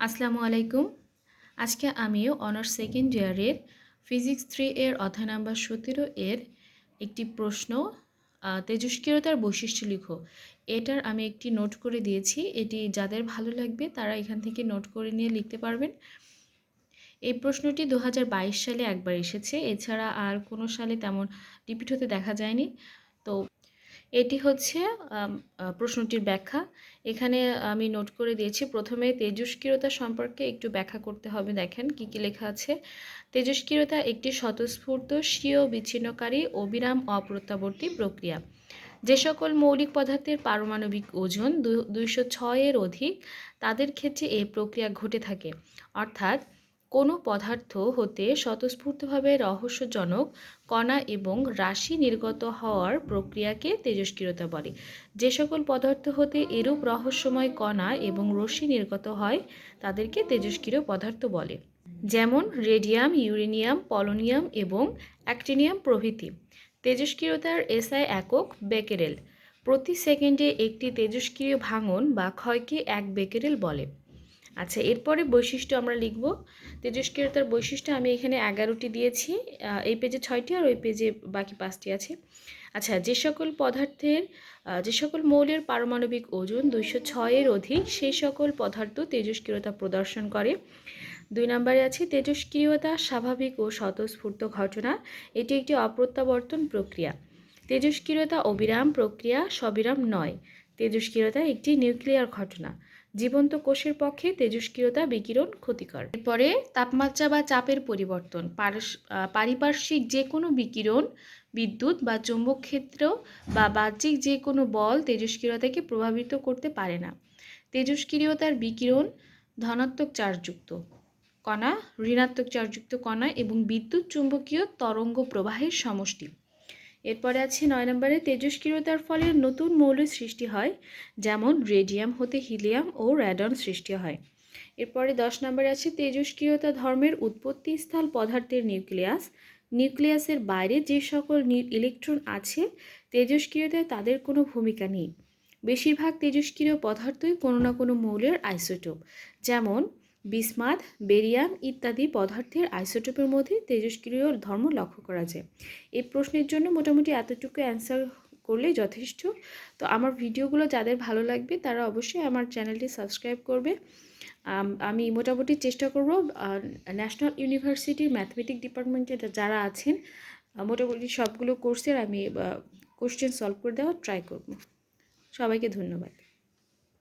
আসসালামু আলাইকুম। আজকে আমি অনার্স সেকেন্ড ইয়ারের ফিজিক্স থ্রি এর অধ্যায় নাম্বার সতেরো এর একটি প্রশ্ন তেজস্ক্রিয়তার বৈশিষ্ট্য লিখো। এটার আমি একটি নোট করে দিয়েছি। এটি যাদের ভালো লাগবে তারা এখান থেকে নোট করে নিয়ে লিখতে পারবেন। এই প্রশ্নটি দু হাজার বাইশ সালে একবার এসেছে। এছাড়া আর কোনো সালে তেমন রিপিট হতে দেখা যায়নি। তো এটি হচ্ছে প্রশ্নটির ব্যাখ্যা। এখানে আমি নোট করে দিয়েছি, প্রথমে তেজস্ক্রিয়তা সম্পর্কে একটু ব্যাখ্যা করতে হবে, দেখেন কি কি লেখা আছে। তেজস্ক্রিয়তা একটি স্বতঃস্ফূর্ত, স্বীয়, বিচ্ছিন্নকারী, অবিরাম, অপ্রত্যাবর্তী প্রক্রিয়া। যে সকল মৌলিক পদার্থের পারমাণবিক ওজন দুইশো ছয়ের অধিক, তাদের ক্ষেত্রে এই প্রক্রিয়া ঘটে থাকে। অর্থাৎ কোনো পদার্থ হতে স্বতঃস্ফূর্তভাবে রহস্যজনক কণা এবং রাশি নির্গত হওয়ার প্রক্রিয়াকে তেজস্ক্রিয়তা বলে। যে সকল পদার্থ হতে এরূপ রহস্যময় কণা এবং রশ্মি নির্গত হয়, তাদেরকে তেজস্ক্রিয় পদার্থ বলে। যেমন রেডিয়াম, ইউরেনিয়াম, পলোনিয়াম এবং অ্যাক্টিনিয়াম প্রভৃতি। তেজস্ক্রিয়তার এসআই একক বেকেরেল। প্রতি সেকেন্ডে একটি তেজস্ক্রিয় ভাঙন বা ক্ষয়কে এক বেকেরেল বলে। আচ্ছা এরপরে বৈশিষ্ট্য আমরা লিখব। তেজস্ক্রিয়তার বৈশিষ্ট্য আমি এখানে এগারোটি দিয়েছি। এই পেজে ছয়টি আর ওই পেজে বাকি পাঁচটি আছে। আচ্ছা যে সকল পদার্থের যে সকল মৌলের পারমাণবিক ওজন দুইশো ছয়ের অধিক, সেই সকল পদার্থ তেজস্ক্রিয়তা প্রদর্শন করে। দুই নম্বরে আছে তেজস্ক্রিয়তা, স্বাভাবিক ও স্বতঃস্ফূর্ত ঘটনা। এটি একটি অপ্রত্যাবর্তন প্রক্রিয়া। তেজস্ক্রিয়তা অবিরাম প্রক্রিয়া, সবিরাম নয়। তেজস্ক্রিয়তা একটি নিউক্লিয়ার ঘটনা। জীবন্ত কোষের পক্ষে তেজস্ক্রিয়তা বিকিরণ ক্ষতিকর। এরপরে তাপমাত্রা বা চাপের পরিবর্তন পারিপার্শ্বিক যে কোনো বিকিরণ, বিদ্যুৎ বা চৌম্বক ক্ষেত্র বা বাহ্যিক যে কোনো বল তেজস্ক্রিয়তাকে প্রভাবিত করতে পারে না। তেজস্ক্রিয়তার বিকিরণ ধনাত্মক চার্জযুক্ত কণা, ঋণাত্মক চার্জযুক্ত কণা এবং বিদ্যুৎ চুম্বকীয় তরঙ্গ প্রবাহের সমষ্টি। এরপরে আছে নয় নম্বরে তেজস্ক্রিয়তার ফলে নতুন মৌল সৃষ্টি হয়, যেমন রেডিয়াম হতে হিলিয়াম ও র্যাডন সৃষ্টি হয়। এরপরে দশ নম্বরে আছে তেজস্ক্রিয়তা ধর্মের উৎপত্তি স্থল পদার্থের নিউক্লিয়াস। নিউক্লিয়াসের বাইরে যে সকল ইলেকট্রন আছে, তেজস্ক্রিয়তায় তাদের কোনো ভূমিকা নেই। বেশিরভাগ তেজস্ক্রিয় পদার্থই কোনো না কোনো মৌলের আইসোটোপ, যেমন বিসমাথ বেরিয়াম ইত্যাদি পদার্থের আইসোটোপের মধ্যে তেজস্ক্রিয় ধর্ম লক্ষ্য করা যায়। এই প্রশ্নের জন্য মোটামুটি এতটুকু অ্যান্সার করলে যথেষ্ট। তো আমার ভিডিওগুলো যাদের ভালো লাগবে, তারা অবশ্যই আমার চ্যানেলটি সাবস্ক্রাইব করবে। আমি মোটামুটি চেষ্টা করব ন্যাশনাল ইউনিভার্সিটির ম্যাথমেটিক ডিপার্টমেন্টে যারা আছেন মোটামুটি সবগুলো কোর্সের আমি কোশ্চেন সলভ করে দেওয়ার ট্রাই করব। সবাইকে ধন্যবাদ।